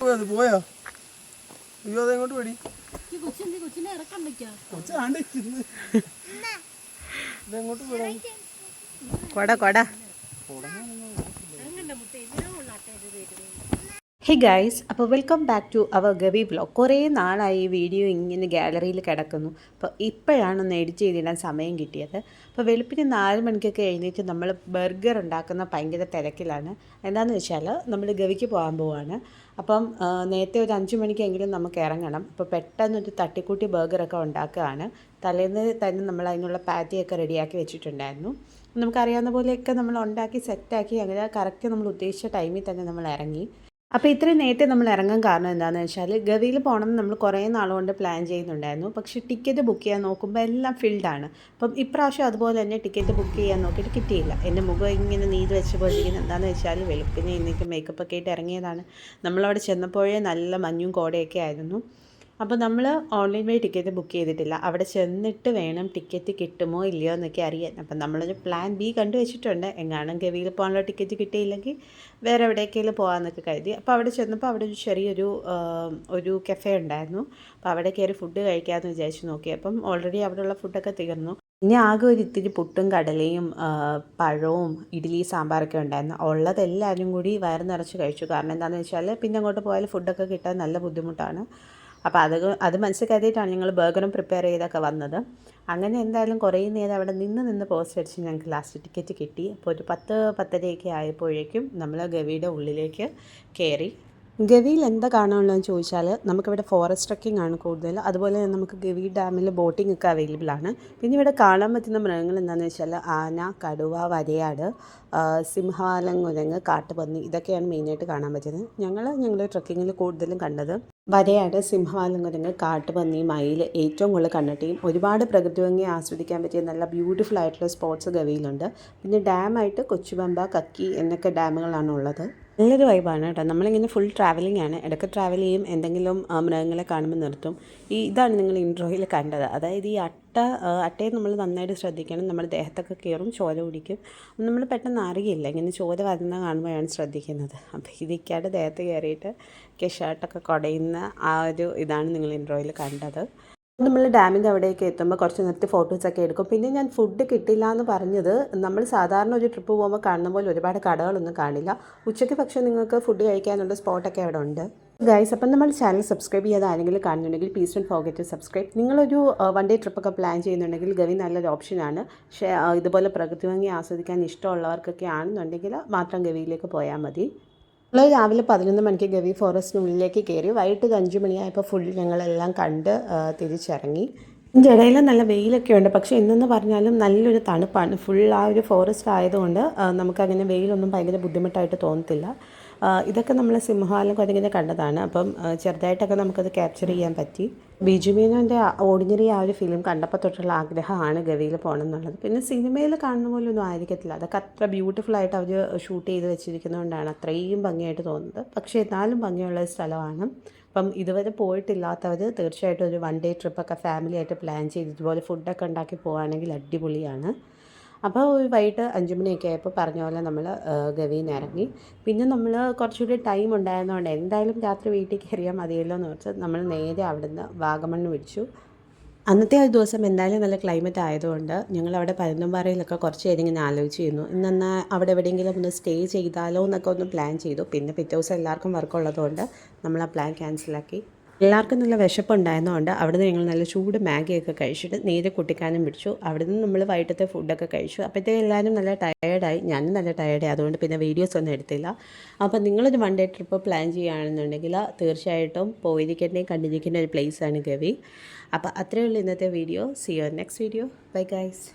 പോയത് പോയോ? അയ്യോ അതെങ്ങോട്ട് പേടി കൊച്ചാണ്ട് ഇതെങ്ങോട്ട് പോയി? കൊട കൊട. ഹേ ഗൈസ് അപ്പോൾ welcome back to our Gavi vlog കുറേ നാളായി ഈ വീഡിയോ ഇങ്ങനെ ഗാലറിയിൽ കിടക്കുന്നു. അപ്പോൾ ഇപ്പോഴാണ് ഒന്ന് എഡിറ്റ് ചെയ്തിടാൻ സമയം കിട്ടിയത്. അപ്പോൾ വെളുപ്പിന് നാല് മണിക്കൊക്കെ എഴുന്നേറ്റ് നമ്മൾ ബർഗർ ഉണ്ടാക്കുന്ന ഭയങ്കര തിരക്കിലാണ്. എന്താണെന്ന് വെച്ചാൽ നമ്മൾ ഗവിക്ക് പോകാൻ പോവാണ്. അപ്പം നേരത്തെ ഒരു അഞ്ച് മണിക്കെങ്കിലും നമുക്ക് ഇറങ്ങണം. അപ്പോൾ പെട്ടെന്നൊരു തട്ടിക്കൂട്ടി ബർഗറൊക്കെ ഉണ്ടാക്കുകയാണ്. തലേന്ന് തന്നെ നമ്മൾ അതിനുള്ള പാറ്റിയൊക്കെ റെഡിയാക്കി വെച്ചിട്ടുണ്ടായിരുന്നു. നമുക്കറിയാവുന്ന പോലെയൊക്കെ നമ്മൾ ഉണ്ടാക്കി സെറ്റാക്കി അങ്ങനെ കറക്റ്റ് നമ്മൾ ഉദ്ദേശിച്ച ടൈമിൽ തന്നെ നമ്മൾ ഇറങ്ങി. അപ്പോൾ ഇത്രയും നേരത്തെ നമ്മൾ ഇറങ്ങാൻ കാരണം എന്താണെന്ന് വെച്ചാൽ ഗവിയിൽ പോകണം നമ്മൾ കുറേ നാളുകൊണ്ട് പ്ലാൻ ചെയ്യുന്നുണ്ടായിരുന്നു. പക്ഷെ ടിക്കറ്റ് ബുക്ക് ചെയ്യാൻ നോക്കുമ്പോൾ എല്ലാം ഫിൽഡാണ് അപ്പം ഇപ്രാവശ്യം അതുപോലെ തന്നെ ടിക്കറ്റ് ബുക്ക് ചെയ്യാൻ നോക്കിയിട്ട് കിട്ടിയില്ല. എന്റെ മുഖം ഇങ്ങനെ നീതി വെച്ച് പോയിരിക്കുന്നത് എന്താണെന്ന് വെച്ചാൽ വെളുപ്പിനെ ഇന്നേക്ക് മേക്കപ്പ് ഒക്കെ ആയിട്ട് ഇറങ്ങിയതാണ്. നമ്മളവിടെ ചെന്നപ്പോഴേ നല്ല മഞ്ഞും കോടയൊക്കെ ആയിരുന്നു. അപ്പോൾ നമ്മൾ ഓൺലൈൻ വഴി ടിക്കറ്റ് ബുക്ക് ചെയ്തിട്ടില്ല. അവിടെ ചെന്നിട്ട് വേണം ടിക്കറ്റ് കിട്ടുമോ ഇല്ലയോ എന്നൊക്കെ അറിയാൻ. അപ്പം നമ്മളൊരു പ്ലാൻ ബി കണ്ടു വെച്ചിട്ടുണ്ട് എങ്ങാനും ഗവിയിൽ പോകാനുള്ള ടിക്കറ്റ് കിട്ടിയില്ലെങ്കിൽ വേറെ എവിടേക്കെങ്കിലും പോകാമെന്നൊക്കെ കരുതി. അപ്പോൾ അവിടെ ചെന്നപ്പോൾ അവിടെ ഒരു ചെറിയൊരു ഒരു കഫേ ഉണ്ടായിരുന്നു. അപ്പോൾ അവിടെ കയറി ഫുഡ് കഴിക്കാമെന്ന് വിചാരിച്ച് നോക്കി. അപ്പം ഓൾറെഡി അവിടെയുള്ള ഫുഡൊക്കെ തീർന്നു. ഇനി ആകെ ഒരു ഇത്തിരി പുട്ടും കടലയും പഴവും ഇഡ്ഡലി സാമ്പാറൊക്കെ ഉണ്ടായിരുന്നു. ഉള്ളതെല്ലാവരും കൂടി വയറ് നിറച്ച് കഴിച്ചു. കാരണം എന്താണെന്ന് വെച്ചാൽ പിന്നെ അങ്ങോട്ട് പോയാൽ ഫുഡൊക്കെ കിട്ടാൻ നല്ല ബുദ്ധിമുട്ടാണ്. അപ്പോൾ അത് അത് മനസ്സിൽ ഞങ്ങൾ ബർഗറും പ്രിപ്പയർ ചെയ്തൊക്കെ വന്നത്. അങ്ങനെ എന്തായാലും കുറേ നേരം അവിടെ നിന്ന് നിന്ന് പോസ്റ്റ് അടിച്ച് ഞങ്ങൾക്ക് ലാസ്റ്റ് ടിക്കറ്റ് കിട്ടി. അപ്പോൾ ഒരു പത്ത് പത്തരയൊക്കെ ആയപ്പോഴേക്കും നമ്മൾ ഗവിയുടെ ഉള്ളിലേക്ക് കയറി ഗവിയിൽ എന്താ കാണാനുള്ളതെന്ന് ചോദിച്ചാൽ നമുക്കിവിടെ ഫോറസ്റ്റ് ട്രക്കിംഗ് ആണ് കൂടുതൽ. അതുപോലെ തന്നെ നമുക്ക് ഗവി ഡാമിൽ ബോട്ടിംഗ് ഒക്കെ അവൈലബിൾ ആണ്. പിന്നെ ഇവിടെ കാണാൻ പറ്റുന്ന മൃഗങ്ങൾ എന്താണെന്ന് വെച്ചാൽ ആന കടുവ വരയാട് സിംഹാലങ്കുരങ്ങ് കാട്ടുപന്നി ഇതൊക്കെയാണ് മെയിനായിട്ട് കാണാൻ പറ്റുന്നത്. ഞങ്ങൾ ഞങ്ങളുടെ ട്രക്കിങ്ങിൽ കൂടുതലും കണ്ടത് വരയാട് സിംഹാലങ്കുരങ്ങ് കാട്ടുപന്നി മയിൽ ഏറ്റവും കൂടുതൽ കണ്ടിട്ടേയും ഒരുപാട് പ്രകൃതി ഭംഗി ആസ്വദിക്കാൻ പറ്റിയ നല്ല ബ്യൂട്ടിഫുൾ ആയിട്ടുള്ള സ്പോട്ട്സ് ഗവിയിലുണ്ട്. പിന്നെ ഡാമായിട്ട് കൊച്ചുപമ്പ കക്കി എന്നൊക്കെ ഡാമുകളാണ് ഉള്ളത്. നല്ലൊരു വൈബാണ് കേട്ടോ. നമ്മളിങ്ങനെ ഫുൾ ട്രാവലിംഗ് ആണ്. ഇടയ്ക്ക് ട്രാവൽ ചെയ്യും. എന്തെങ്കിലും മൃഗങ്ങളെ കാണുമ്പോൾ നിർത്തും. ഈ ഇതാണ് നിങ്ങൾ ഇൻട്രോയിൽ കണ്ടത്. അതായത് ഈ അട്ട അട്ടയെ നമ്മൾ നന്നായിട്ട് ശ്രദ്ധിക്കണം. നമ്മൾ ദേഹത്തൊക്കെ കയറും ചോര കുടിക്കും. നമ്മൾ പെട്ടെന്ന് അറിയില്ല. ഇങ്ങനെ ചോര വരുന്ന കാണുമ്പോഴാണ് ശ്രദ്ധിക്കുന്നത്. അപ്പോൾ ഇതിക്കാട്ട് ദേഹത്ത് കയറിയിട്ട് കെഷാട്ടൊക്കെ കുടയുന്ന ആ ഒരു ഇതാണ് നിങ്ങൾ ഇൻട്രോയിൽ കണ്ടത്. നമ്മൾ ഡാമിന്റെ അവിടേക്ക് എത്തുമ്പോൾ കുറച്ച് നിർത്തി ഫോട്ടോസൊക്കെ എടുക്കും. പിന്നെ ഞാൻ ഫുഡ് കിട്ടില്ല എന്ന് പറഞ്ഞത് നമ്മൾ സാധാരണ ഒരു ട്രിപ്പ് പോകുമ്പോൾ കാണുന്ന പോലെ ഒരുപാട് കടകളൊന്നും കാണില്ല. ഉച്ചയ്ക്ക് പക്ഷേ നിങ്ങൾക്ക് ഫുഡ് കഴിക്കാനുള്ള സ്പോട്ടൊക്കെ അവിടെ ഉണ്ട്. ഗൈസ് അപ്പം നമ്മൾ ചാനൽ സബ്സ്ക്രൈബ് ചെയ്യാതെ ആരെങ്കിലും കാണുന്നുണ്ടെങ്കിൽ please don't forget to subscribe നിങ്ങളൊരു വൺ ഡേ ട്രിപ്പൊക്കെ പ്ലാൻ ചെയ്യുന്നുണ്ടെങ്കിൽ ഗവി നല്ലൊരു ഓപ്ഷനാണ് പക്ഷേ ഇതുപോലെ പ്രകൃതി ഭംഗി ആസ്വദിക്കാൻ ഇഷ്ടമുള്ളവർക്കൊക്കെ ആണെന്നുണ്ടെങ്കിൽ മാത്രം ഗവിയിലേക്ക് പോയാൽ മതി. നമ്മൾ രാവിലെ പതിനൊന്ന് മണിക്ക് ഗവി ഫോറസ്റ്റിനുള്ളിലേക്ക് കയറി വൈകിട്ട് ഒരു അഞ്ച് മണിയായപ്പോൾ ഫുൾ ഞങ്ങളെല്ലാം കണ്ട് തിരിച്ചിറങ്ങി. ഇടയിൽ നല്ല വെയിലൊക്കെ ഉണ്ട്. പക്ഷേ ഇന്നെന്ന് പറഞ്ഞാലും നല്ലൊരു തണുപ്പാണ്. ഫുൾ ആ ഒരു ഫോറസ്റ്റ് ആയതുകൊണ്ട് നമുക്കങ്ങനെ വെയിലൊന്നും ഭയങ്കര ബുദ്ധിമുട്ടായിട്ട് തോന്നത്തില്ല. ഇതൊക്കെ നമ്മൾ സിംഹാലം കൊരങ്ങിനെ കണ്ടതാണ്. അപ്പം ചെറുതായിട്ടൊക്കെ നമുക്കത് ക്യാപ്ചർ ചെയ്യാൻ പറ്റി. ബിജു മേനോന്റെ ഓർഡിനറി ആ ഒരു ഫിലിം കണ്ടപ്പോൾ തൊട്ടുള്ള ആഗ്രഹമാണ് ഗവിയിൽ പോകണം എന്നുള്ളത് പിന്നെ സിനിമയിൽ കാണുന്ന പോലെ ഒന്നും ആയിരിക്കത്തില്ല. അതൊക്കെ അത്ര ബ്യൂട്ടിഫുൾ ആയിട്ട് അവർ ഷൂട്ട് ചെയ്ത് വെച്ചിരിക്കുന്നതുകൊണ്ടാണ് അത്രയും ഭംഗിയായിട്ട് തോന്നുന്നത്. പക്ഷേ എന്നാലും ഭംഗിയുള്ള ഒരു സ്ഥലമാണ്. അപ്പം ഇതുവരെ പോയിട്ടില്ലാത്തവർ തീർച്ചയായിട്ടും ഒരു വൺ ഡേ ട്രിപ്പൊക്കെ ഫാമിലിയായിട്ട് പ്ലാൻ ചെയ്ത് ഇതുപോലെ ഫുഡൊക്കെ ഉണ്ടാക്കി പോവുകയാണെങ്കിൽ അടിപൊളിയാണ്. അപ്പോൾ വൈകിട്ട് അഞ്ച് മണിയൊക്കെ ആയപ്പോൾ പറഞ്ഞ പോലെ നമ്മൾ ഗവിയിൽ നിന്ന് ഇറങ്ങി. പിന്നെ നമ്മൾ കുറച്ചുകൂടി ടൈം ഉണ്ടായിരുന്നതുകൊണ്ട് എന്തായാലും രാത്രി വീട്ടിൽ കയറിയാൽ മതിയല്ലോ എന്ന് വെച്ചാൽ നമ്മൾ നേരെ അവിടുന്ന് വാഗമണ്ണ് പിടിച്ചു അന്നത്തെ ഒരു ദിവസം എന്തായാലും നല്ല ക്ലൈമറ്റ് ആയതുകൊണ്ട് ഞങ്ങൾ അവിടെ പരുന്തുംപാറയിലൊക്കെ കുറച്ച് നേരം ഇങ്ങനെ ആലോചിച്ചിരുന്നു ഇന്നെന്നാൽ അവിടെ എവിടെയെങ്കിലും ഒന്ന് സ്റ്റേ ചെയ്താലോ എന്നൊക്കെ ഒന്ന് പ്ലാൻ ചെയ്തു. പിന്നെ പിറ്റേ ദിവസം എല്ലാവർക്കും വർക്കുള്ളതുകൊണ്ട് നമ്മൾ ആ പ്ലാൻ ക്യാൻസലാക്കി എല്ലാവർക്കും നല്ല വിശപ്പുണ്ടായിരുന്നതുകൊണ്ട് അവിടെ നിന്ന് ഞങ്ങൾ നല്ല ചൂട് മാഗിയൊക്കെ കഴിച്ചിട്ട് നേരെ കുട്ടിക്കാനും പിടിച്ചു. അവിടെ നിന്ന് നമ്മൾ വൈകിട്ടത്തെ ഫുഡൊക്കെ കഴിച്ചു. അപ്പോഴത്തേക്ക് എല്ലാവരും നല്ല ടയേർഡായി ഞാനും നല്ല ടയേർഡായി അതുകൊണ്ട് പിന്നെ വീഡിയോസ് ഒന്നും എടുത്തില്ല. അപ്പോൾ നിങ്ങളൊരു വൺ ഡേ ട്രിപ്പ് പ്ലാൻ ചെയ്യുകയാണെന്നുണ്ടെങ്കിൽ തീർച്ചയായിട്ടും പോയിരിക്കേണ്ടേ കണ്ടിരിക്കേണ്ട ഒരു പ്ലേസാണ് ഗവി. അപ്പോൾ അത്രയേ ഉള്ളൂ ഇന്നത്തെ video see you next video bye guys